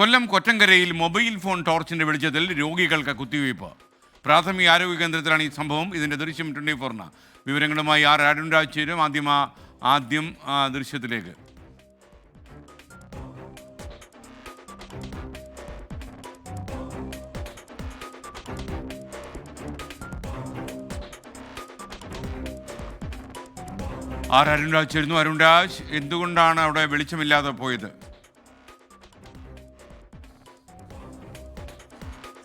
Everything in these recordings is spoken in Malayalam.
കൊല്ലം കൊറ്റങ്കരയിൽ മൊബൈൽ ഫോൺ ടോർച്ചിന്റെ വെളിച്ചത്തിൽ രോഗികൾക്ക് കുത്തിവയ്പ്. പ്രാഥമിക ആരോഗ്യ കേന്ദ്രത്തിലാണ് ഈ സംഭവം. ഇതിന്റെ ദൃശ്യം ട്വന്റി ഫോറിന് വിവരങ്ങളുമായി ആർ അരുൺ ചേരും. ആദ്യം ആദ്യം ദൃശ്യത്തിലേക്ക്. ആർ അരുൺ ചേരുന്നു. അരുൺ രാജ് എന്തുകൊണ്ടാണ് അവിടെ വെളിച്ചമില്ലാതെ പോയത്?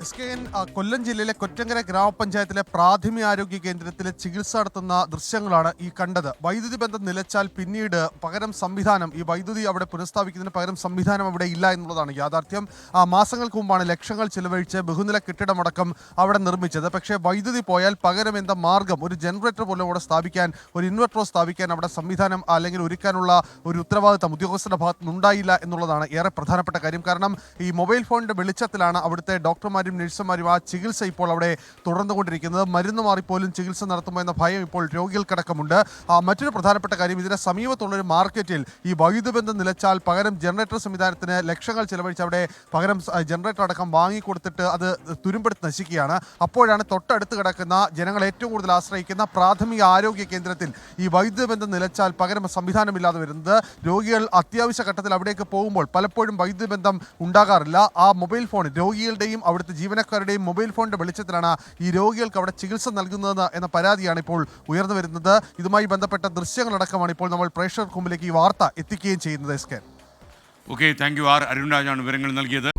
എസ് കെ എൻ ആ, കൊല്ലം ജില്ലയിലെ കൊറ്റങ്കര ഗ്രാമപഞ്ചായത്തിലെ പ്രാഥമിക ആരോഗ്യ കേന്ദ്രത്തിലെ ചികിത്സ നടത്തുന്ന ദൃശ്യങ്ങളാണ് ഈ കണ്ടത്. വൈദ്യുതി ബന്ധം നിലച്ചാൽ പിന്നീട് പകരം സംവിധാനം ഈ വൈദ്യുതി അവിടെ പുനഃസ്ഥാപിക്കുന്നതിന് പകരം സംവിധാനം അവിടെ ഇല്ല എന്നുള്ളതാണ് യാഥാർത്ഥ്യം. ആ, മാസങ്ങൾക്ക് മുമ്പാണ് ലക്ഷങ്ങൾ ചിലവഴിച്ച് ബഹുനില കെട്ടിടമടക്കം അവിടെ നിർമ്മിച്ചത്. പക്ഷേ വൈദ്യുതി പോയാൽ പകരം എന്താ മാർഗം? ഒരു ജനറേറ്റർ പോലും അവിടെ സ്ഥാപിക്കാൻ ഒരു ഇൻവെർട്ടറോ സ്ഥാപിക്കാൻ അവിടെ സംവിധാനം അല്ലെങ്കിൽ ഒരുക്കാനുള്ള ഒരു ഉത്തരവാദിത്തം ഉദ്യോഗസ്ഥരുടെ ഭാഗത്തുനിന്നുണ്ടായില്ല എന്നുള്ളതാണ് ഏറെ പ്രധാനപ്പെട്ട കാര്യം. കാരണം ഈ മൊബൈൽ ഫോണിന്റെ വെളിച്ചത്തിലാണ് അവിടുത്തെ ഡോക്ടർമാരും നഴ്സുമാരും ആ ചികിത്സ ഇപ്പോൾ അവിടെ തുടർന്നുകൊണ്ടിരിക്കുന്നത്. മരുന്ന് മാറിപ്പോലും ചികിത്സ നടത്തുമോ എന്ന ഭയം ഇപ്പോൾ രോഗികൾക്കടക്കമുണ്ട് മറ്റൊരു പ്രധാനപ്പെട്ട കാര്യം ഇതിന് സമീപത്തുള്ള ഒരു മാർക്കറ്റിൽ ഈ വൈദ്യുതി ബന്ധം നിലച്ചാൽ പകരം ജനറേറ്റർ സംവിധാനത്തിന് ലക്ഷങ്ങൾ ചിലവഴിച്ച് അവിടെ പകരം ജനറേറ്റർ അടക്കം വാങ്ങിക്കൊടുത്തിട്ട് അത് തുരുമ്പെടുത്ത് നശിക്കുകയാണ്. അപ്പോഴാണ് തൊട്ടടുത്ത് കിടക്കുന്ന ജനങ്ങൾ ഏറ്റവും കൂടുതൽ ആശ്രയിക്കുന്ന പ്രാഥമിക ആരോഗ്യ കേന്ദ്രത്തിൽ ഈ വൈദ്യുതി ബന്ധം നിലച്ചാൽ പകരം സംവിധാനമില്ലാതെ വരുന്നത്. രോഗികൾ അത്യാവശ്യ ഘട്ടത്തിൽ അവിടേക്ക് പോകുമ്പോൾ പലപ്പോഴും വൈദ്യുതി ബന്ധം ഉണ്ടാകാറില്ല. ആ മൊബൈൽ ഫോൺ രോഗികളുടെയും അവിടുത്തെ ജീവനക്കാരുടെയും മൊബൈൽ ഫോണിന്റെ വെളിച്ചത്തിലാണ് ഈ രോഗികൾക്ക് അവിടെ ചികിത്സ നൽകുന്നത് എന്ന പരാതിയാണ് ഇപ്പോൾ ഉയർന്നു വരുന്നത്. ഇതുമായി ബന്ധപ്പെട്ട ദൃശ്യങ്ങളടക്കമാണ് ഇപ്പോൾ നമ്മൾ പ്രേക്ഷകർക്ക് മുമ്പിലേക്ക് ഈ വാർത്ത എത്തിക്കുകയും ചെയ്യുന്നത് S K. Okay thank you R. Arun രാജാണ് വിവരങ്ങൾ നൽകിയത്.